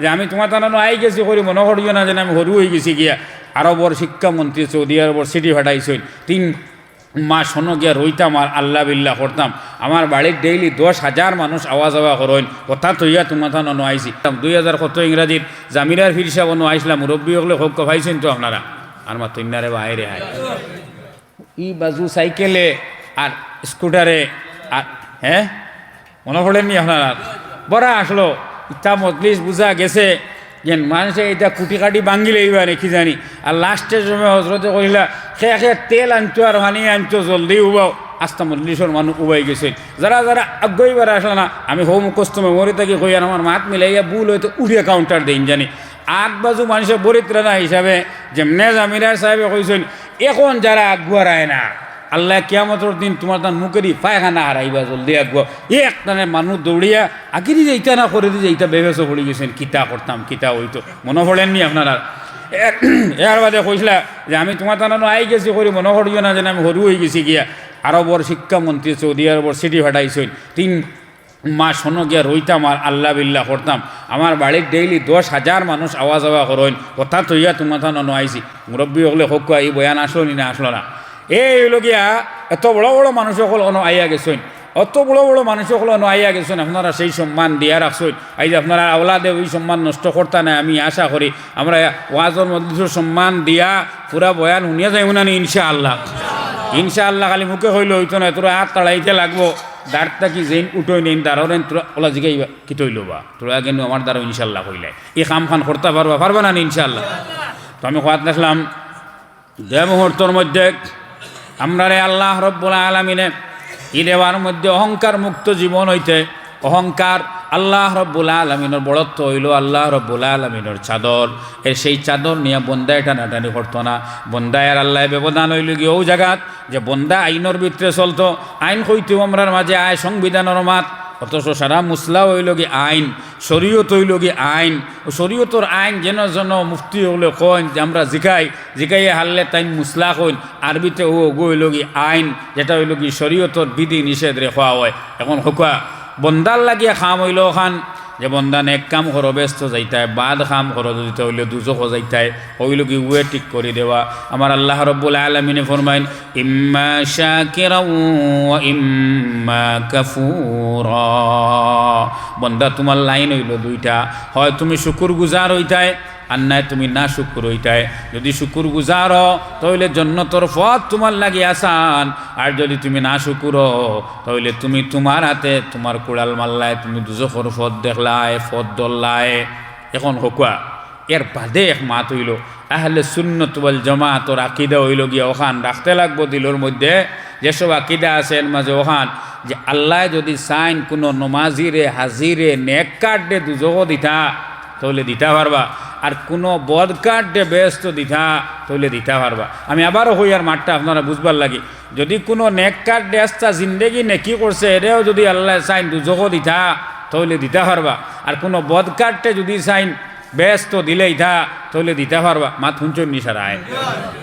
যে আমি তোমার তানো আই গেছি করি মনে করিও না যে আমি সরু হয়ে গেছি গিয়া। আরবর শিক্ষামন্ত্রী সৌদি আরবর সিটি ফাটাইছিল তিন মাস শোনো গিয়া রইতাম আর আল্লাহ বিল্লাহ করতাম আমার বাড়ির ডেইলি দশ হাজার মানুষ আওয়া যাওয়া করেন কথা তৈয়া তোমার থানো আইছি। দুই হাজার কত ইংরাজির জামিরার ফির সাহেব আইসলাম মুরব্বী হলে হোক ভাইছেন তো আপনারা। আর মা তৈনারে বাইরে হায় ই বাজু সাইকেলে আর স্কুটারে আর হ্যাঁ মনে পড়েননি আপনারা? বড়া আসলো। ইটা মজলিস বুঝা গেছে যে মানুষে এটা কুটি কাটি ভাঙ্গিলে এইবার কি জানি। আর লাস্টের সময় হজরতে কহিলা সে সে তেল আনছো আর হানি আনছো, জলদি উবাও। আস্তা মজলিসর মানুষ উবাই গেছে যারা যারা আগ্রহীবার আসলে না, আমি হোম মুখস্থ মেমোরি থাকি কই আর আমার মাত মিলাইয়া ভুল হয়তো উঠিয়ে কাউন্টার দিন জানি। আগ বাজু মানুষের বরিত্রতা হিসাবে, যেমনে জামিরার সাহেবে কইছেন এখন যারা আগুয়ারায় না। আল্লাহ কিয়ামতর দিন তোমার তার মুখেরই পায়খানা হারাইবা, জলদি আগুয়া। এ একটানে মানুষ দৌড়িয়া আগিরি যাইতা না করে দিয়ে যাইতা বেবেসো পড়ে গেছেন, কিতা করতাম কিতা হইতো। মনে পড়েননি আপনারা এর- বাদে কইসলা যে আমি তোমার তানো আই গেছি করি মনে করিও না যে আমি সরু হয়ে গেছি গিয়া। আরবর শিক্ষামন্ত্রী সৌদি আরবর সিটি ফাটাইছিল তিন মাস শোনো গিয়া রইতাম আর আল্লাহ বিল্লাহ করতাম আমার বাড়ির ডেইলি দশ হাজার মানুষ আওয়া যাওয়া করেন কথা তৈয়া তোমার থানো আইছি। মুরব্বী হলে হোক এই বয়ান আসলো নি না আসলো না? এই হইল এত বড় বড় মানুষ সকল অন আইয়া গেছেন অত বড় বড় মানুষ সকল অন আইয়া গেছেন আপনারা সেই সম্মান দিয়া রাখছেন যে আপনারা আওলাদে ওই সম্মান নষ্ট করতা না আমি আশা করি আমরা ওয়াজর মধ্যে সম্মান দিয়া পুরা বয়ান শুনিয়া যাই না ইনশা আল্লাহ ইনশা আল্লাহ খালি মুখে হইলে হইতো না তোরা হাত তাড়াইতে লাগবো। দাঁড়টা কি যেন উঠোই নেন দাঁড়েন তোরা ওলা জিগাইবা কি তৈল বা তোরা কিন্তু আমার দ্বারা ইনশাল্লাহ কইলে। এই কাম খান করতে পারবা পারবা না ইনশাল্লাহ তো আমি কোয়াত দেখলাম যে মুহূর্তর মধ্যে আমরা রে আল্লাহ রব্বুল আলমিনে ই দেওয়ার মধ্যে অহংকার মুক্ত জীবন হইতে, অহংকার আল্লাহ রব্বুল আলমিনের বড়ত্ব হইল আল্লাহ রব্বুল আলমিনের চাদর। এর সেই চাদর নিয়ে বন্দায় টানাটানি করতো না। বন্দায় আর আল্লাহ ব্যবধান হইল গিয়ে ও জায়গাত যে বন্দা আইনের ভিতরে চলতো। আইন হইতেও আমরার মাঝে আয় সংবিধানের মাত। অথচ সারা মুসলা হইল কি আইন, শরীয়ত হইল কি আইন। ও শরীয়তর আইন যেন যেন মুফতি হলে কইন যে আমরা জিকাই জিকাইয়ে হারলে তাই মুসলা কইন, আরবিতে ও গো হইল কি আইন, যেটা হইল কি শরীয়তর বিধি নিষেধ রেখা হয়। এখন হকুয়া বন্দার লাগিয়া খাম হইল খান যে বন্দা এক কাম করো, ব্যস্ত যাইতায়, বাদ খাম করো যদি হইলে দুজো যাইতায় হইল কি উয়ে ঠিক করে দেওয়া। আমার আল্লাহ রব্বুল আলমিনে ফরমাইন, ইম্মা শাকিরা ইম্মা কাফুর। বন্দা, তোমার লাইন হইল দুইটা। হয় তুমি শুকুর গুজার হইতায় আর নাই তুমি না শুকুর হইতায় যদি শুকুর গুজার, তাহলে জন্নতর পথ তোমার লাগে আসান। আর যদি তুমি না শুকুর, তাহলে তুমি তোমার হাতে, তোমার কুড়াল মাল্লায়, তুমি দুজোখর পথ দেখলায়, পথ দল্লায় এখন হকুয়া, এর বাদে এক মাত হইল, আহলে সুন্নত জমা তোর আকিদা হইল গিয়া ওখান, রাখতে লাগবো দিলর মধ্যে। যেসব আকিদা আছে এর মাঝে ওখান, যে আল্লাহ যদি সাইন কোনো নমাজিরে, হাজিরে, নেক কার্ডে দুজো দিতা, তাহলে দিতে পারবা। আর কোনো বদ কার্ডে ব্যস্ত দিতা তাহলে দিতে পারবা আমি আবারও হই আর মাঠটা আপনারা বুঝবার লাগি। যদি কোনো নেক কার্ড ডেস্তা জিন্দেগি নেকি করছে এটাও যদি আল্লাহ সাইন দুজো দিতা তাহলে দিতে পারবা আর কোনো বদ কার্ডে যদি সাইন ব্যস্ত দিলে থা তাহলে দিতে পারবা মা শুনছেন নি সারায়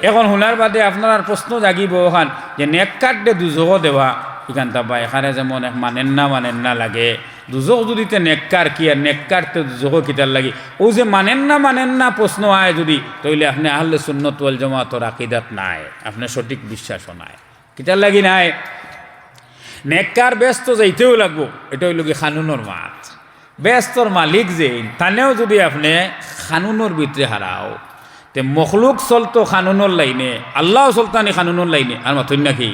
এখন শোনার বাদে আপনার প্রশ্ন জাগিব ওখান যে নেক কার্ডে দুজোগ দেওয়া এখান বা এখানে যেমন মানেন না মানেন না লাগে। দুজোগ যদি তে নেককার কি আর নেককার তো দুজক কিতার লাগে। ও যে মানেন না মানেন না প্রশ্ন আয় যদি, তাইলে আপনি আহলে সুন্নত ওয়াল জমাতর আকিদাত নাই আপনার সঠিক বিশ্বাসও নাই। কিতার লাগি নাই। নেককার ব্যস্ত যাইতেও লাগবো এটা হইল কি খানুনের মাছ ব্যস্তর মালিক যে, তানেও যদি আপনি খানুনের ভিতরে হারাও। তে মখলুক চলতো খানুনের লাইনে আল্লাহ চলতানি খানুনের লাইনে আর মাথুন নাকি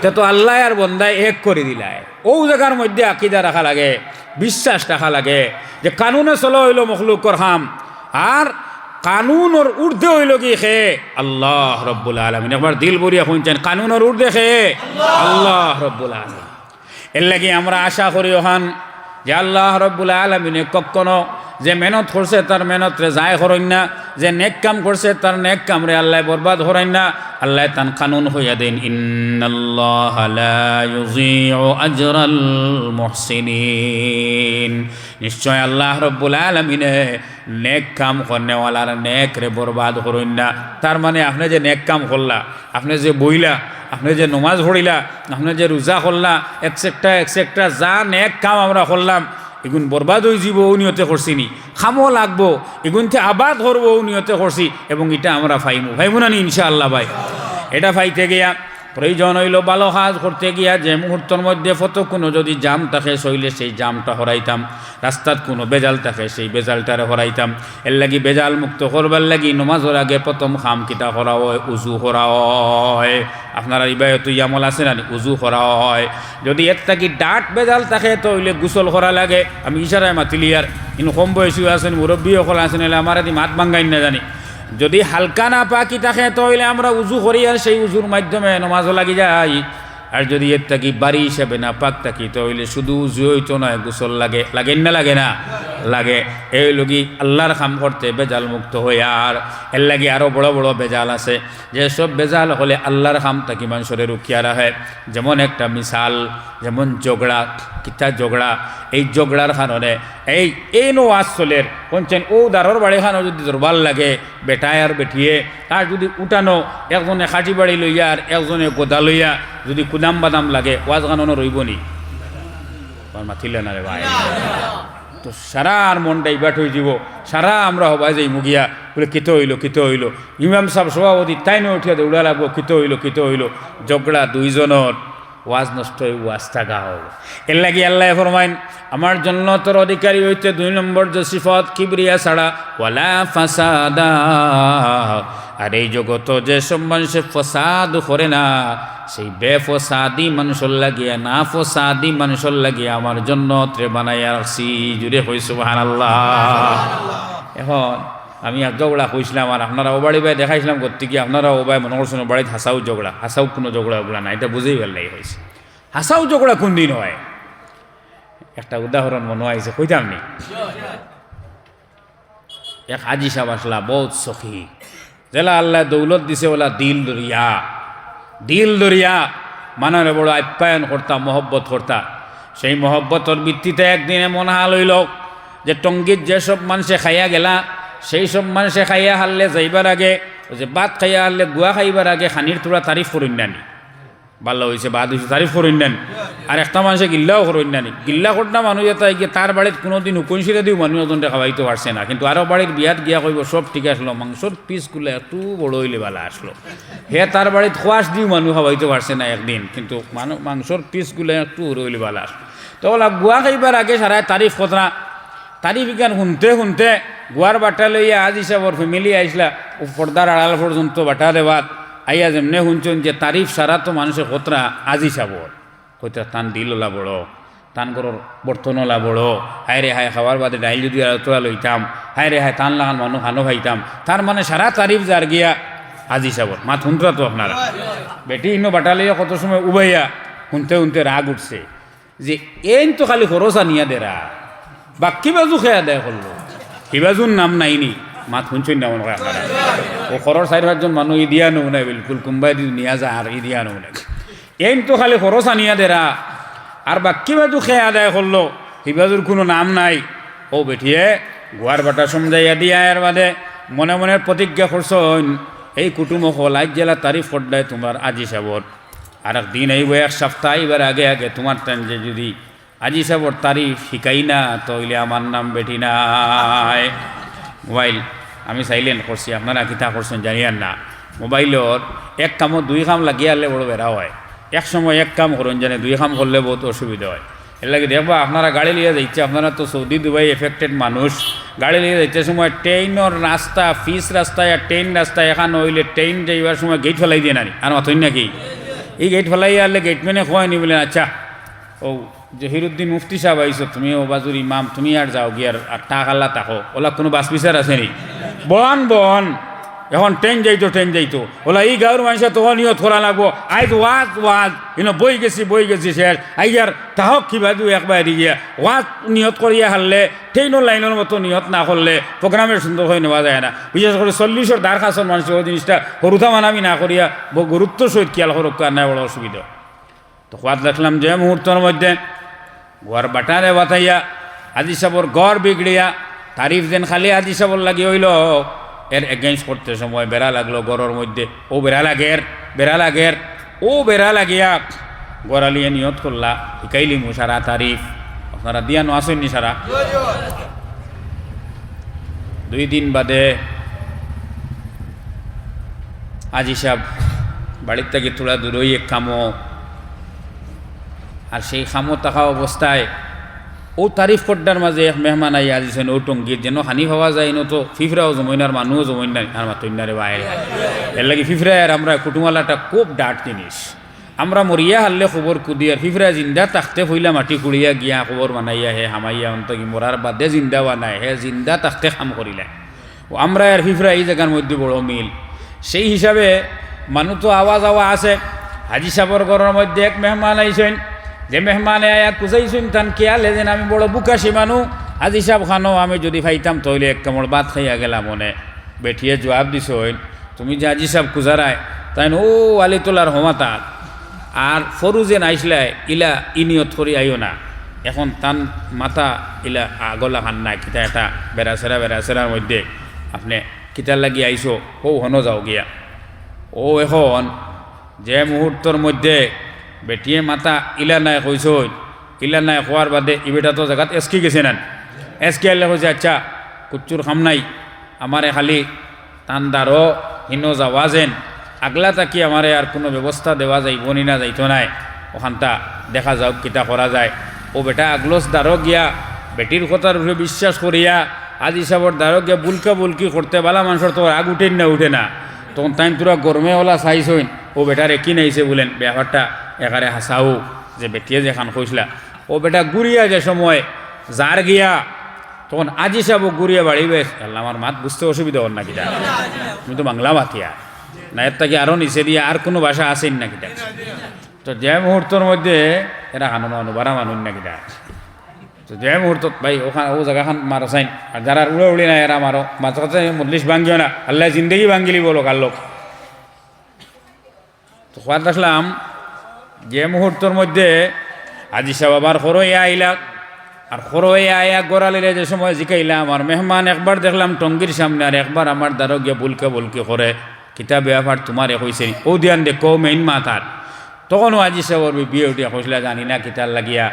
তে তো আল্লাহ আর বন্দায় এক করে দিলায়। ও জায়গার মধ্যে আকিদা রাখা লাগে, বিশ্বাস রাখা লাগে, যে কানুনে চলো হইল মখলুকর হাম আর কানুনের ঊর্ধ্বে হইল কি খে? আল্লাহ রব্বুল আলমিন। একবার দিল বরিয়া শুনছেন কানুনের ঊর্ধ্বে খে? আল্লাহ রব্বুল আলমিন। এর লাগে আমরা আশা করি ওখান যে আল্লাহ রব্বুল আলমিনে কখনো যে মেহনত করছে, তার মেহনত রে যায় হরইন না। যে নেক কাম করছে, তার নেক কাম রে আল্লাহ বরবাদ হরাইন না। আল্লাহ তান কানুন হইয়া দেন আজরাল নিশ্চয় আল্লাহ রব্বুল আলমিনে নেক কাম করনেওয়ালার নেক রে বরবাদ হরইন না। তার মানে আপনি যে নেক কাম করলা, আপনি যে বইলা, আপনি যে নমাজ পড়িলা, আপনি যে রোজা করলা একসেকটা একসেকটা যা নেক কাম আমরা করলাম এগুন বরবাদ হয়ে যাব ও নিয়তে করছি নি খামো লাগবো এগুনতে আবাদ করব ও নিয়তে করছি, এবং এটা আমরা ফাইমু। ফাইমু না নি, ইনশাআল্লাহ ভাই। এটা ফাইতে গিয়া প্রয়োজন হইল ভালো কাজ করতে গিয়া যে মুহূর্তের মধ্যে ফত কোনো যদি জাম থাকে সইলে সেই জামটা হরাইতাম। রাস্তাত কোনো বেজাল থাকে সেই বেজালটারে হরাইতাম। এর লাগি বেজাল মুক্ত করবার লাগি নমাজের আগে প্রথম খাম কিতা করা হয় উজু করা হয় আপনারা ইবায়ত ইয়ামল আছে না উজু করা হয় যদি এর থাকি ডাট বেজাল থাকে তো হইলে গুসল করা লাগে। আমি ইশারায় মাতিলিয়ার কিন্তু কম বয়সী আছেন মুরব্বী সকল আছেন, এলে আমার মাত বাঙ্গাই না জানি। যদি হালকা না পাকি থাকে, তাহলে আমরা উজু করি আর সেই উজুর মাধ্যমে নমাজও লাগি যাই আর যদি এর থাকি বাড়ি হিসেবে না পাক থাকি, তাহলে শুধু উজু হইতো নয়, গোসল লাগে লাগে না লাগে না, লাগে। এই লগি আল্লাহর কাম করতে বেজাল মুক্ত হয়ে আর। এর লাগি আরও বড় বড় বেজাল আছে, যে সব বেজাল হলে আল্লাহর কাম তাকি মানুষের রুকিয়া রাখে। যেমন একটা মিসাল যেমন জগড়া কিতা জগড়া? এই জগড়ার কারণে এই এই নো ওয়াজ চলের কোনছেন ও দারর বাড়ি খানো যদি দরবার লাগে বেটায় আর বেঠিয়ে আর যদি উঠানো, একজনে খাটি বাড়ি লইয়া আর একজনে গোদা লইয়া, যদি কুদাম বাদাম লাগে ওয়াজ গানো রইব নি? মাথিলে না রে ভাই? তো সারা আর মনটা ইবাট হয়ে যাব। সারা আমরা হবাই যাই মুগিয়া। বলে, কিত হইল কিত হইল? ইমাম সাহেব সভাপতি তাই না উঠিয়া দৌড়া লাগবো, কিত হইল কিত হইল? জগড়া দুইজনের ওয়াজ নষ্ট হয়ে ওয়াজ থাকা হোক এর লাগি আল্লাহ ফরমাইন আমার জন্য তোর অধিকারী হইতে দুই নম্বর যে সিফত কিবরিয়া ছাড়া ওয়ালা ফাসাদা। আর এই জগত যে সব মানুষের ফসাদ করে না সেই বেফসাদি মানুষের লাগিয়া না ফসাদি মানুষের লাগিয়া আমার জন্য ত্রে বানাইয়া রাখছি। জুড়ে হয়েছে হান আল্লাহ এখন আমি এক জগড়া কইছিলাম আর আপনারা ও বাড়ি বাই দেখাইছিলাম করতে গিয়ে আপনারা ও বাই মনে করছেন বাড়িতে হাসাও জগড়া হাসাও কোনো জগড়া ওগুলা না এটা বুঝেই পেলাই হয়েছে হাসাও জগড়া কোন দিন হয়? একটা উদাহরণ মনে হয়েছে কইতাম নি? এক হাজি সাহেব আসলা বহুত সখী জেলা আল্লাহ দৌলত দিছে ওলা দিল দরিয়া দিল দরিয়া মানরে বড় আপ্যায়ন করতা মহব্বত করতা সেই মহব্বতর ভিত্তিতে একদিনে মনে হাল হইল যে টঙ্গিত যেসব মানুষে খাইয়া গেলা সেই সব মানুষে খাইয়া হারলে যাইবার আগে যে ভাত খাইয়া হারলে গুয়া খাইবার আগে খানির তোরা তারিফ করিন নানি ভালো হয়েছে বাদ হয়েছে তারিফ করিন নেন আর একটা মানুষে গিল্লাও করিন নানি গিল্লা করনা মানুষ এটা গিয়ে তার বাড়িত কোনোদিন উকনশিরে দিও মানুষ ওজনটা খাওয়াইতে পারছে না। কিন্তু আরও বাড়ির বিয়াত গিয়া কইব, সব ঠিক আসলো মাংসর পিসগুলো একটু বড় হইলে ভালো আসলো হে তার বাড়িত খোয়াশ দিও মানুষ খাওয়াইতে পারছে না একদিন। কিন্তু মানুষ মাংসর পিসগুলো একটু হইলে ভালো আসলো তো ওলা গুয়া খাইবার আগে সারা তারিফ কথা তারিফ গান শুনতে শুনতে গুয়ার বাটা লইয়া আজ হিসাবর ফ্যামিলি আইসলা পর্দার আড়াল পর্যন্ত বাটা দেবাত আইয়া যেমনে শুনছেন যে তারিফ সারা তো মানুষের কতরা আজি সাবর কইতা, তান দিল ওলা বড় তান করর বর্তন ওলা বড় হায় রে হায় খাওয়ার বাদে ডাইল যদি তোলা লইতাম হায় রে হায়, তান লাগান মানুষ হানো খাইতাম তার মানে সারা তারিফ যার গিয়া, আজি সাবর মা শুনতরা তো আপনারা। বেটি, ইনো বাটা লইয়া কত সময় উবাইয়া। শুনতে শুনতে রাগ উঠছে। যে এইন তো খালি খরচ আনিয়া দেরা বাকি বাজু খেয়া দেয় করল? কিবাজুর নাম নাই নি। মাত শুনছেন না মনে হয় ও খরর চারি পাঁচজন মানুহ ই দিয়া নাই বিলকুল কোনোবাই নিয়া যা আর ই দিয়া নৌ নাই এইন তো খালি খরচ আনিয়া দেরা আর বাকি বাজু খেয়া আদায় করল হিবাজুর কোনো নাম নাই। ও বেঠিয়ে গোয়ার বাটা সমজাইয়া দিয়া এর বাদে মনে মনে প্রতিজ্ঞা করছন এই কুটুম হল আজ জেলা তারিফ করডায় তোমার আজি সাবর আর দিন আইব এক সপ্তাহ এবার আগে আগে তোমার টাইম যে যদি আজি সাবর তারিফ শিকাই না, তইলে আমার নাম বেটি নাই। মোবাইল, আমি সাইলেন্ট করছি, আপনারা কিতা করছেন জানিয়ান না। মোবাইলর এক কামত দুই কাম লাগিয়ে আনলে বড় বেড়া হয়। এক সময় এক কাম করুন জানে দুই কাম করলে বহুত অসুবিধা হয়। এর লাগে দেখবা, আপনারা গাড়ি লিয়ে যাইছে আপনারা তো সৌদি, দুবাই এফেক্টেড মানুষ। গাড়ি লিয়ে যাইতে সময় ট্রেইনের রাস্তা ফিস রাস্তায় আর ট্রেন রাস্তায় এখান হইলে ট্রেন যাইবার সময় গেট ফেলাই দিয়ে নানি। আর অতই নাকি? এই গেট ফেলাই আনলে গেটম্যানে খোয়ানি বলে আচ্ছা। ও জহিরুদ্দিন মুফতি সাহেব আইসো তুমি ও বাজুর ইমাম, তুমি আর যাও গিয়ার আর টাক আল্লাহ তাকো ওলা কোনো বাস বিচার আছে নি বন বন এখন ট্রেন যাইতো ট্রেন যাইতো। ওলা এই গাঁর মানুষের তখন নিয়ত করা লাগবো। আইজ ওয়াজ ওয়াজ ইনো বই গেছি বই গেছি শেষ। আইয়ার তাহক কিবা দু একবার গিয়া। ওয়াজ নিয়ত করিয়া হারলে ট্রেনের লাইনের মতো নিয়ত না করলে প্রোগ্রামের সুন্দর হয়ে নেওয়া যায় না। বিশেষ করে চল্লিশের দ্বার খাসন মানুষের ওই জিনিসটা হরুথা মানামি না করিয়া গুরুত্ব সহিত খেয়াল করুক আর নাই বড় অসুবিধা। তো খোয়াত দেখলাম যে মুহূর্তের মধ্যে গোয়ার বাটারে বাতাইয়া, আজি সাবর গড় বিগড়িয়া তারিফ যেন খালি আজি সাবর লাগি হইল। এর এগেনস্ট করতে সময়, বেড়া লাগল গড়ের মধ্যে। ও বেড়া লাগের বেড়া লাগের ও বেড়া লাগিয়া। গড়ালিয়ে নিয়ত করলা, শিকাইলি মুসারা তারিফ। আপনারা দিয়ানো আসেননি সারা? দুই দিন বাদে আজি সাহেব বাড়ির থেকে থোড়া দূরই এক খামো আর সেই খামো থাকা অবস্থায় ও তারিফ পড্ডার মাঝে এক মেহমান আই আজিছেন ও টঙ্গির যেন হানি হওয়া যায় ন তো ফিফরাও জমইনার মানুষও জমইন না আর মাতইনারে বাইরে এর লাগে ফিফরায় আর আমরা কুটুমালাটা খুব ডাট জিনিস আমরা মরিয়া হারলে খবর কুদিয়ার ফিফরা জিন্দা তাকতে ফইলা মাটি কুড়িয়া গিয়া খবর বানাইয়া হে হামাইয়া অন্ত কি মরার বাদে জিন্দা বানায় হে জিন্দা তাকতে খাম করিলে ও আমরা আর ফিফরা এই জায়গার মধ্যে বড় মিল। সেই হিসাবে মানুষ তো আওয়াজ আওয়া আছে। হাজি সাবর ঘরের মধ্যে এক মেহমান আইসেন যে মেহমানে আয়া কুজাইছুন তান কেয়ালে যেন আমি বড় বুকাশি মানু হাজি সাহেব খানো আমি যদি ফাইতাম তৈলে এক কামড় বাদ খাইয়া গেলাম মনে। বেঠিয়ে জবাব দিছ তুমি যে হাজি সাহেব কুজারায় তাই ও আলি তোলার হমাতা। আর ফরুজেন আইসলাই ইলা ইনিয়ত করি আইও না। এখন তান মাথা ইলা আগলা খান নাই, কিতা এটা বেড়াছেরা বেড়াছেরার মধ্যে। আপনি কিতার লাগি আইসো ও হন যাও গিয়া। ও এখন, যে মুহূর্তর মধ্যে বেটিয়ে মাতা ইলা নাই কইস ইলা নাই খোয়ার বাদে ইবেটা তো জায়গাত এসকি গেছে না এসকি আইলে কইছে আচ্ছা কুচ্চুর খাম নাই। আমারে খালি টান দারো হিন যাওয়া যেন। আগলা তাকি আমারে আর কোনো ব্যবস্থা দেওয়া যাইব নি না যাইতো নাই। ওখানটা দেখা যাওক কিতা করা যায়। ও বেটা আগলস দারো গিয়া বেটির কথার উপরে বিশ্বাস করিয়া আজ হিসাবর দারো গিয়া বুলকা বুলকি করতে বালা মানুষের তো আগ উঠেন না উঠে না। তখন তাই তোরা গরমে ওলা চাইছইন ও বেটারে কি নাইছে বলেন। ব্যাপারটা একারে হাসাও যে বেটিয়ে যে কইসলা ও বেটা গুড়িয়া যে সময় যার গিয়া, তখন আজি সাব গুড়িয়া বাড়িবে আমার মাত বুঝতে অসুবিধা হন না তুমি তো বাংলা মাতিয়া। না এর থেকে আরও নিচে দিয়ে আর কোনো ভাষা আসেন না তো যে মুহূর্তর মধ্যে এরা হানো মানু বারা মানুন না কিটা? তো যে মুহূর্তত ভাই ওখানে ও জায়গাখান মারো চাইন। আর যারা উড়ে উড়ি না এরা মারো মাঝে কথা মজলিস ভাঙ্গিও না। আল্লাহ জিন্দগি ভাঙ্গিলি বলো কার লোক তো খোয়াত আসলাম যে মুহূর্তর মধ্যে আজি সাহেব আবার খরই আইলা, আর খরই আয়া গোড়ালিরে যে সময় জিকাইলাম, আর মেহমান একবার দেখলাম টঙ্গির সামনে, আর একবার আমার দ্বারো গিয়ে বুলকে বুলকে করে, কিতাব ব্যাপার তোমার হয়েছে ও দিয়ান দেখো মেইন মাথার তখনও আজি সাহেবর বিয়ে উঠিয়া কইসলা, জানি না কিতার লাগিয়া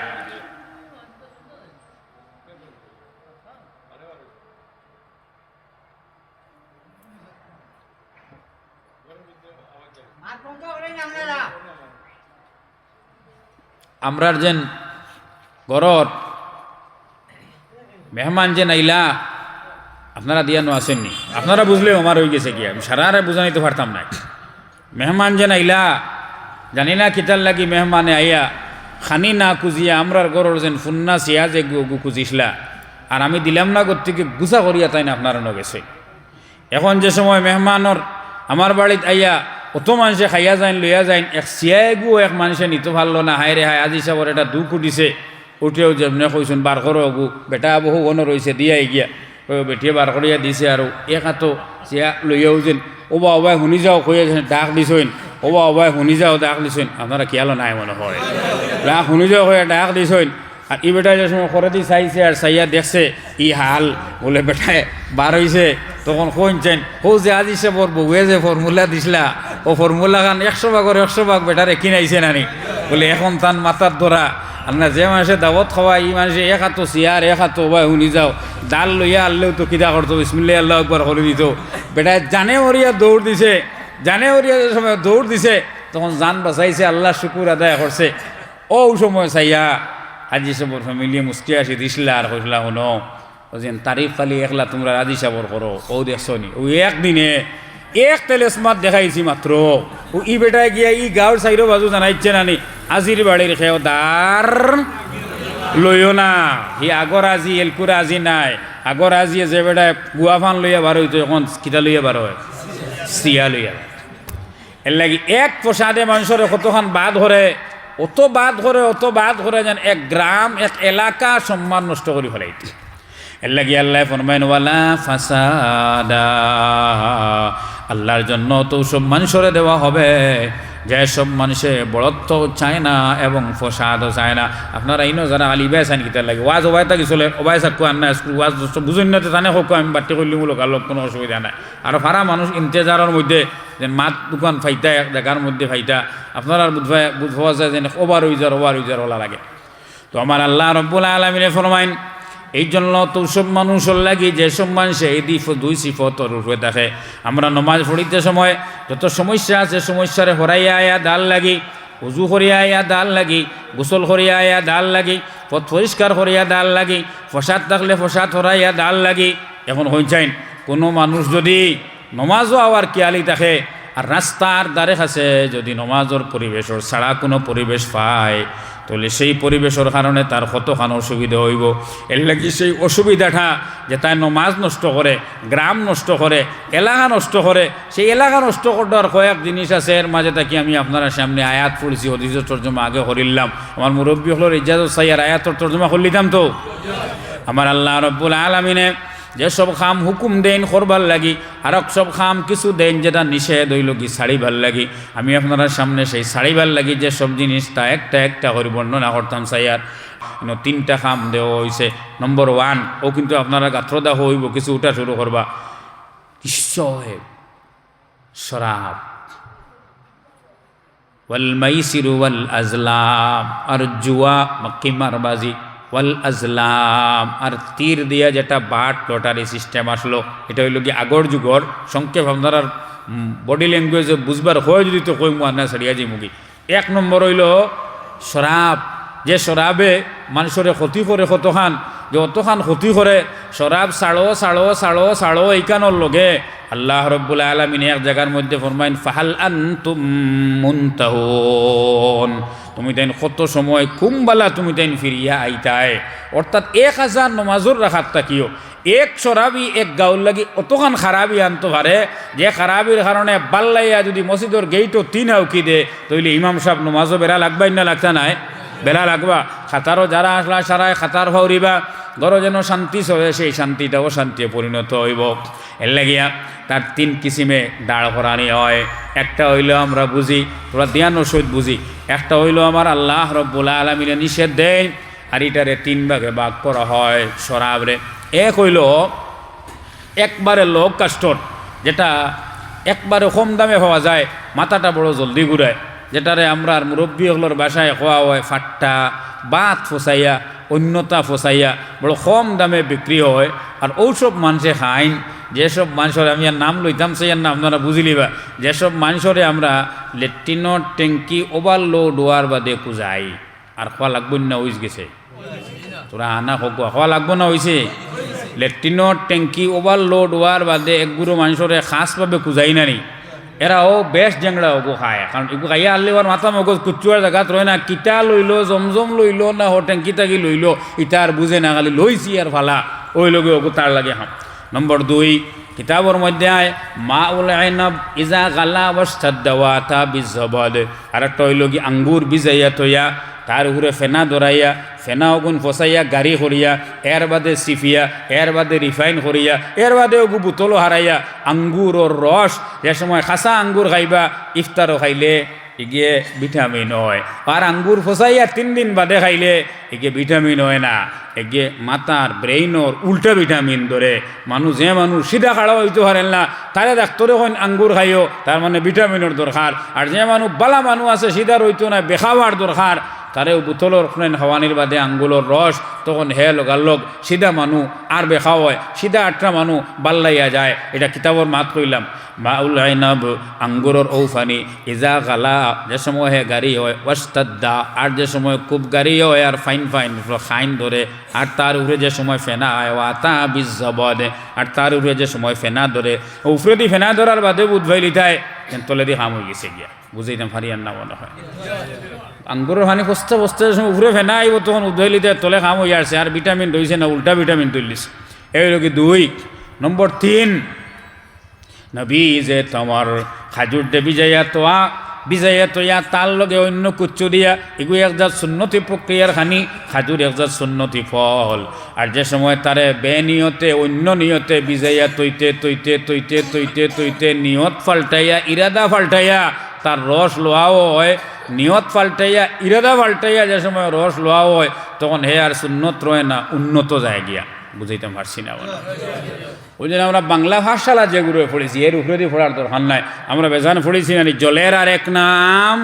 আমরার যেন ঘরর মেহমান যে নাইলা আপনারা দিয়ানো আসেননি। আপনারা বুঝলেও আমার হয়ে গেছে গিয়া, আমি সারারে বুঝানিতে পারতাম না। মেহমান যে নাইলা জানি না কিতার লাগি মেহমানে আইয়া, খানি না কুজিয়া আমরার গরর যেন ফুন্না সিয়া যে গু কুজিসলা আর আমি দিলাম না থেকে গুছা করিয়া তাই না আপনারা ন গেছে। এখন যে সময় মেহমানর আমার বাড়িত আইয়া অত মানুষে খাইয়া যাইন, লইয়া যাইন, এক চিয়াই গু এক মানুষে নিতে পারল না। হায় রে হায়, আজি সাবর এটা দুঃখ উঠিছে। উঠেও যেমনে কইসুন বার করো গু বেটা বহু অন রয়েছে দিয়াই গিয়া। বেটিয়ে বার করিয়া দিছে আর এক হাতো চিয়া লইয়াও যেন ওবা ওবাই শুনি যাও কইয়া ডাক দিছইন। ওবা ওবাই শুনি যাও ডাক দিছইন। আপনারা খেয়ালো নাই মনে হয়। ডাক শুনি যাও কইয়া ডাক দিছইন। আর ই বেটায় যে সময় করে দি চাইছে আর চাইয়া দেখছে, ই হাল বলে বেটায় বার হইছে তখন কইছেন ও যে আজি সে বর বউয়ে যে ফর্মুলা দিছিলা। ও ফর্মুলা খান একশো ভাগর একশো ভাগ বেটারে কিনাইছে নানি। বলে, এখন তান মাথার ধরা আর না যে মানুষে দাওয়াত খাওয়া ই মানুষে এক হাতো চেয়ার এক হাতো বা শুনি যাও। ডাল লইয়া আনলেও তো কিতা করতো বিসমিল্লা আল্লাহ একবার করে দিত বেটায় জানে ওরিয়া দৌড় দিছে, জানে ওরিয়া যে সময় দৌড় দিছে। তখন জান বাঁচাইছে, আল্লাহ শুকুর আদায় করছে ও সময় চাইয়া, আজি সবর ফ্যামিলি মুস্কি আসি দিছিলা আর কইসলা শুনো যেন তারিফ খালি একলা তোমরা আজি সাবর করো, ও দেখছ নি ও একদিনে এক তেলেসমাত দেখাইছি মাত্র। ও ই বেটায় গিয়া ই গাঁৱৰ চাইরো বাজু জানাইছে নানি। আজির বাড়ির খেও দার লইও না। হি আগর আজি এলকুর আজি নাই। আগর আজি যে বেটায় গুয়া ফান লইয়া বার হইতো, এখন কিতা লইয়া বার হয়। চিয়া লইয়া এর লাগি এক প্রসাদে মানুষের কতখান বাদ ধরে অত বাদ করে অত বাদ করে যেন এক গ্রাম এক এলাকা সম্মান নষ্ট করে ফেলাইতে এর লাগি আল্লাহ ফরমাইন ওয়ালা ফাসাদা। আল্লাহর জন্য তো সব মানুষরে দেওয়া হবে। যে সব মানুষে বড়ত্ব চায় না এবং ফসাদও চায় না। আপনারা ইনো যারা আলি বেসান কিতার লাগে, ওয়াজ ওবাই থাকি চলে? ওবাই চাকু আন না ওয়াজ বুঝুন না জানে হোক, আমি বাট্টি করলি মূলক আলোক কোনো অসুবিধা নাই। আর ফারা মানুষ ইন্তেজারের মধ্যে যে মাত দোকান ফাইতা এক জায়গার মধ্যে ফাইতা আপনারা বুধবা বুধবা যায় যে ওভার উইজার ওভার উইজার ওলা লাগে। তো আমার আল্লাহ রব্বুল আলমিনে ফরমাইন এই জন্য তো সব মানুষের লাগি যে সব মানুষে এই দুই দুই সিফতর রূপে দেখে। আমরা নমাজ পড়িতে সময় যত সমস্যা আছে সমস্যারে হরাইয়া আয়া দাল লাগি, উজু করিয়া আয়া দাল লাগি, গোসল করিয়া আয়া দাল লাগি, পথ পরিষ্কার করিয়া দাল লাগি ফসাদ থাকলে ফসাদ হরাইয়া দাল লাগি। এখন হয়ে যাইন কোনো মানুষ যদি নমাজও আওয়ার কিয়ালি থাকে, আর রাস্তার দ্বারে কাছে যদি নমাজর পরিবেশর ছাড়া কোনো পরিবেশ পায় তাহলে সেই পরিবেশের কারণে তার কতখান অসুবিধা হইব। এর লাগি সেই অসুবিধাটা যে তাই নমাজ নষ্ট করে, গ্রাম নষ্ট করে, এলাকা নষ্ট করে, সেই এলাকা নষ্ট করার কয়েক জিনিস আছে, এর মাঝে থাকি আমি আপনারা সামনে আয়াত পড়ছি হদিজর তর্জমা আগে করিলাম। আমার মুরব্বী হলোর ইজাজ সাইয়ার আয়াতর তর্জমা করলিতাম তো? আমার আল্লাহ রব্বুল আলমিনে যেসব খাম হুকুম দেন করবার লাগি আর সব খাম কিছু দেন যেটা নিষেধ হইল কি শাড়িবার লাগি। আমি আপনারা সামনে সেই শাড়িবার লাগি যে সব জিনিসটা একটা একটা করে বর্ণনা করতাম সাইয়ার তিনটা খাম দেওয়া হয়েছে নম্বর ওয়ান ও কিন্তু আপনারা গাত্রদা হইব, কিছু উঠা শুরু করবা। কিসয় শরাব। ওয়াল মাইসিরু ওয়াল আজলাম। আর জুয়া, মক্কি মারবাজি। ওয়াল আজলাম। আর তীর দিয়া যেটা বাট, লটারি সিস্টেম আসলো, এটা হইল কি আগর যুগর সংক্ষেপ আপনার বডি ল্যাঙ্গুয়েজে বুঝবার হয় যদি তো কই মুখ না ছাড়িয়া যাই মুখি এক নম্বর হইল শরাব। যে শরাবে মানুষরে ক্ষতি করে কতখান, যে অতখান ক্ষতি করে, শরাব সাড়ো সাড়ো সাড়ো সাড়ো এইখানোর লগে আল্লাহ রব্বুল আলমিন এক জায়গার মধ্যে ফরমাইন, ফাহাল আন মুনতাহুন। তুমি তাইন কত সময় কুম্বালা তুমি তাইন ফিরিয়া আইতায় অর্থাৎ এক হাজার নমাজুর রাখার তাকিও এক সরাবি এক গাউল লাগি, অতখান খারাপি আনতে পারে যে খারাপির কারণে বাল্লাইয়া যদি মসজিদর গেইটও তিন আউকি দে, তইলে ইমাম সাহেব নমাজও বেড়া লাগবাই না লাগতা নাই? বেড়া লাগবা। খাতারও যারা আসলা সারায় খাতার ভাউরিবা গড় যেন শান্তি চলে, সেই শান্তিটাও শান্তিতে পরিণত হইব। এর লাগিয়া তার তিন কিসিমে দাঁড় করানি হয়। একটা হইল আমরা বুঝি তোরা দিয়ানো সহিত বুঝি। একটা হইল আমার আল্লাহ রব্বুল আলমিনে নিষেধ দেয় আর এটারে তিন ভাগে ভাগ করা হয় সরাবরে এক হইল একবারে লোক কাস্টর, যেটা একবারে কম দামে পাওয়া যায়, মাথাটা বড় জলদি ঘুরায়। যেটারে আমরা মুরব্বী হলোর বাসায় খোয়া হয়, ফাট্টা, বাত ফসাইয়া, অন্যতা ফসাইয়া, বড় কম দামে বিক্রি হয়। আর ওসব মানুষে খাইন, যেসব মানুষের আমি আর নাম লইতাম সেই আর নাম আপনারা বুঝিলিবা যেসব মানুষরে আমরা লেট্রিনৰ ট্যাঙ্কি ওভারলোড হওয়ার বাদে কুজাই আর খোয়া লাগবে না, হইস গেছে। তোরা আনা হোক খোয়া লাগবো না হয়েছে লেট্রিনৰ ট্যাঙ্কি ওভারলোড হওয়ার বাদে একগুলো মানুষরে খাসভাবে কুজাই না নি। এরাও বেশ জেংড়া ওগো খায় কারণ এগু খাইয়া আনলে ওর মাথা মগজ কুচুয়ার জায়গাত রয় না কিতা লইল জমজম লইল না হো ট্যাঙ্কি তাকি লইলো ইটা আর বুঝে না খালি লইছি আর ফালা ওই লগে ওগো তার লাগে হাম নম্বর দুই কিতাবর মধ্যে আয় মা উল আইনাব ইজা গালা অবস্থার দেওয়া তা বিজবদ আর একটা হইল কি আঙ্গুর বিজাইয়া তৈয়া তার উপরে ফেনা দরাইয়া ফেনা অগুন ফসাইয়া গাড়ি করিয়া এর বাদে সিফিয়া এর বাদে রিফাইন করিয়া এর বাদে ওগু বোতলও হারাইয়া আঙ্গুরর রস যে সময় খাসা আঙ্গুর খাইবা ইফতারও খাইলে। এগিয়ে ভিটামিন হয় আর আঙ্গুর ফসাইয়া তিন দিন বাদে খাইলে এগিয়ে ভিটামিন হয় না। এগে মাথার ব্রেইনর উল্টা ভিটামিন ধরে মানুষ যে মানুষ সিধা খাড়া হইতে পারেন না তারে ডাক্তরে হন আঙ্গুর খাইও তার মানে ভিটামিনের দরকার আর যে মানুষ বালা মানুষ আছে, সিধা রইতো না বেখাওয়ার দরকার তারে বোতলর খুনেন হাওয়ানির বাদে আঙ্গুলর রস তখন হে লগালগ সিধা মানু আর বেখা হয় সিধা আটটা মানু বাল্লাইয়া যায়। এটা কিতাবর মাত কইলাম মাউল আইনাব আঙ্গুরর ঔফানি, ইজা গালা, যে সময় হে গাড়ি হয়, ওয়াস্তাদ্দা আর যে সময় খুব গাড়ি হয় আর ফাইন ফাইন, খাইন ধরে আর তার উপরে যে সময় ফেনা হয় ওয়াতা বিজ জবদে আর তার উপরে যে সময় ফেনা ধরে উপরে দি ফেনা ধরার বাদে উদ্ভাই লিথায় তলে দি হাম হয়ে গেছে গিয়া। বুঝাইতাম ফারিয়ার না মনে হয়। আঙ্গুরের পানি বসতে বসতে সময় উপরে ফেনা আইব তখন উদ্ভাইলিতে তলে খাম হয়ে আসছে আর ভিটামিন রয়েছে না, উল্টা ভিটামিন তুলিছে। এই কি দুই। নম্বর তিন, নবী যে তোমার খাজুর দে বিজয়া তোয়া বিজয়া তোয়া তার লগে অন্য কুচ্চু দিয়া এগুলো একজাত সুন্নতি প্রক্রিয়ার খানি খাজুর একজাত সুন্নতি ফল। আর যে সময় তারে বে নিয়তে, অন্য নিয়তে বিজয়া তৈতে তৈতে তৈতে তৈতে তৈতে নিয়ত ফাল্টাইয়া ইরাদা ফাল্টাইয়া তার রস লোয়াও হয়, নিয়ত পাল্টাইয়া, ইরাদা পাল্টাইয়া যে সময় রস লোয়াও হয়, তখন হে আর সুন্নত রয়ে না, উন্নত যায় গিয়া। বুঝাইতে পারছি না বলা ওই জন্য আমরা বাংলা ভাষালা যেগুলো পড়েছি, এর উপরে পড়ার দরকার নাই। আমরা বেজান পড়েছি না জলের আর এক নাম।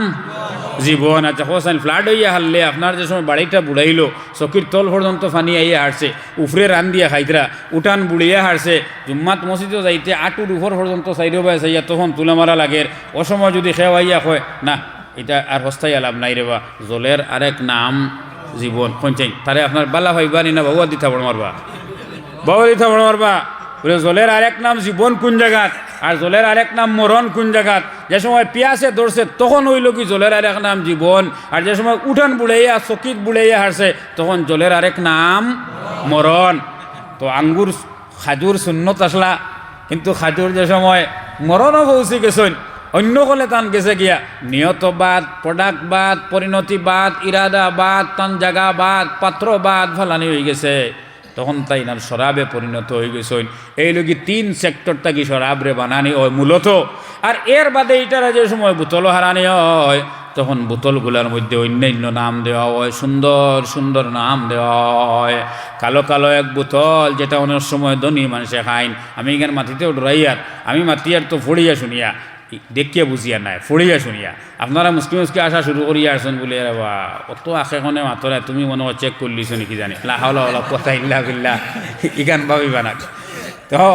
জীবন আচ্ছা হোসেন ফ্লাড হইয়া হারলে আপনার যে সময় বাড়িটা বুড়াইলো চকির তল পর্যন্ত ফানি আইয়া হারছে, উফরে রান দিয়া খাইতরা, উঠান বুড়িয়া হারছে, জুম্মাত মসজিদও যাইতে আটুর উপর পর্যন্ত চাইর বাই চাইয়া তখন তুলে মারা লাগে অসময় যদি খেয়া আইয়া কয়, না, এটা আর হস্তাই লাভ নাই রে বা, জলের আরেক নাম জীবন পঞ্চাইন তারে আপনার বালা ভাইবা নি না বাবুয়া দিতা বড় মারবা? বাবুয়া দিতা বড় মারবা জলের আরেক নাম জীবন কোন জায়গাত? আর জলের আরেক নাম মরণ কোন জায়গাত? যে সময় পিয়াসে ধরছে, তখন হইল কি জলের আরেক নাম জীবন। আর যে সময় উঠান বুড়াইয়া চকিত বুড়াইয়া হারছে, তখন জলের আরেক নাম মরণ। তো আঙ্গুর খাজুর শূন্যত আসলা, কিন্তু খাজুর যে সময় মরণও পৌঁছে গেছেন অন্য কলে তান গেছে গিয়া। নিয়তবাদ প্রডাক্টবাদ পরিণতিবাদ, ইরাদাবাদ, তান জাগাবাদ, পাত্রবাদ ফালানি হয়ে গেছে। তখন তাই না, শরাবে পরিণত হয়ে গেছে এই লোক তিন সেক্টরটা কি শরাবরে বানানি হয় মূলত। আর এর বাদে এটারা যে সময় বোতল হারানি হয়, তখন বোতলগুলোর মধ্যে অন্যান্য নাম দেওয়া হয়, সুন্দর সুন্দর নাম দেওয়া হয়। কালো কালো এক বোতল, যেটা অনেক সময় ধনী মানুষে খাইন। আমি এখানে মাটিতেও ডরাইয়ার আমি মাতিয়ার তো ফড়িয়া শুনিয়া। দেখিয়া বুঝিয়া নাই ফড়িয়া শুনিয়া আপনারা মুসকি মুসকি আসা শুরু করিয়া আসুন বলে বা, অত আশেখনে মাতরে তুমি মনে চেক করলিছো নাকি জানি। লাহাওলা ওলা কথা ইল্লা বিল্লা ইগান ভাবিবা না তো,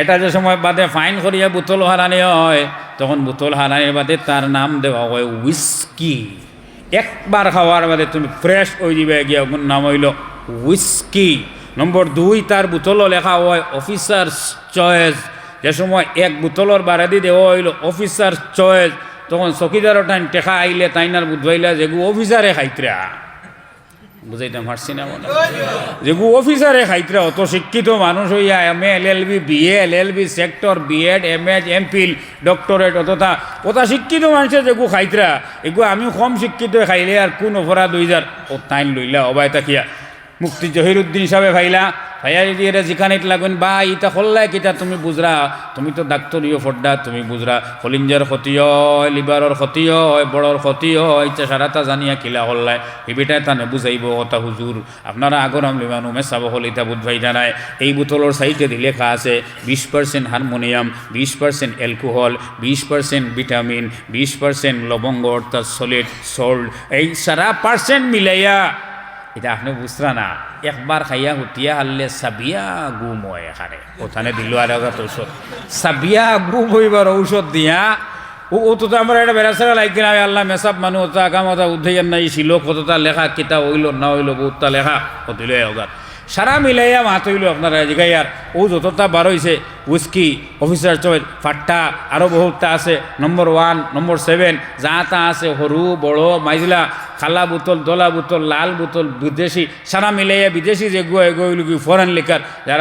এটা যে সময় বাদে ফাইন করিয়া বোতল হারানি হয়, তখন বোতল হারানির বাদে তার নাম দেওয়া হয় উইস্কি একবার খাওয়ার বাদে তুমি ফ্রেশ হয়ে দিবে গিয়া ওগুন নাম হইল উইস্কি নম্বর দুই তার বোতলও লেখা হয় অফিসার্স চয়েস যে সময় এক বোতলর বারাদি দেওয়া হইল অফিসার চয়েস তখন চকিদারও টাইম টেকা আইলে তাইনার বুধবাইলা যেগু অফিসারে খাইতরা। বুঝাইতে পারছি না মনে? যেগু অফিসারে খাইতরা, অত শিক্ষিত মানুষ হইয়া M L L B B A L L B sector B Ed M Ed M Phil doctorate অতটা ওটা শিক্ষিত মানুষের যেগু খাইতরা। এগু আমি কম শিক্ষিত খাইলে আর কোন অপরাধ হই যার ও তাইন লইলা, অবাই তাকিয়া মুক্তি জহিরুদ্দিন সাহেব, ভাইলা, ভাইয়া যদি এটা জিখানিত লাগুন, বা ইটা হল্লাই কিতা, তুমি বুঝরা, তুমি তো ডাক্তরীয় ফড্ডা, তুমি বুঝরা কলিঞ্জার ক্ষতি হয় লিভারর ক্ষতি হয় বড়র ক্ষতি হয়, ইচ্ছা সারাটা জানিয়া কিলা হল্লাই হিবিটাই তানে বুঝাইব কথা হুজুর আপনারা আগর আমলি মানুষ মেসাব হল ইটা বুধ ভাই জানায় এই বোতলর সাইটে লেখা আছে, বিশ পার্সেন্ট হারমোনিয়াম বিশ পার্সেন্ট অ্যালকোহল বিশ পার্সেন্ট ভিটামিন, বিশ পার্সেন্ট লবঙ্গ, অর্থাৎ সলিড সল্ট এই সারা পার্সেন্ট মিলাইয়া এটা আপনি বুঝরা না। একবার খাইয়া উঠিয়া হারলে সাবিয়া গুম হয় এখানে। ওখানে দিল আর ঔষধ। সাবিয়া গুম হইবার ঔষধ দিয়া, ও ও তো আমরা এটা বেড়াছাড়া লাগবে না আল্লাহ, মেসাব মানুষ ওটা আগামতা উঠেই নাই ছিল কতটা লেখা কিতা হইল, না হইল বহুতটা লেখা ওগার সারা মিলাইয়া মাত হইল আপনারা জিগাই আর ও যতটা বার হয়েছে উস্কি অফিসার চয়েস ফাট্টা আরও বহুতটা আছে। নম্বর ওয়ান, নম্বর সেভেন যা তা আছে সরু বড়, মাইজলা, খালা বোতল, দলা বোতল, লাল বোতল, বিদেশি সারা মিলাইয়া বিদেশি যে গুয়া এগুলো ফরেন লেখার যারা